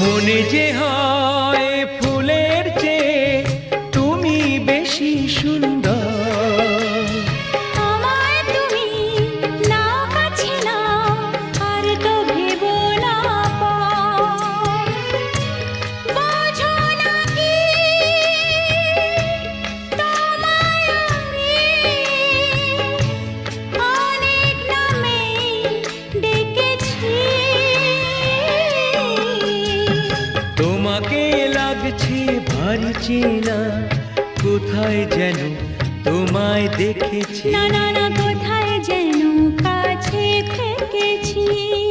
মনে যে হয় ফুলের চেয়ে তুমি বেশি সুন্দর। লাগছে ভারী চেনা। কোথায় যেন তোমায় দেখেছি। না না না কোথায় যেন কাছে থেকেছি।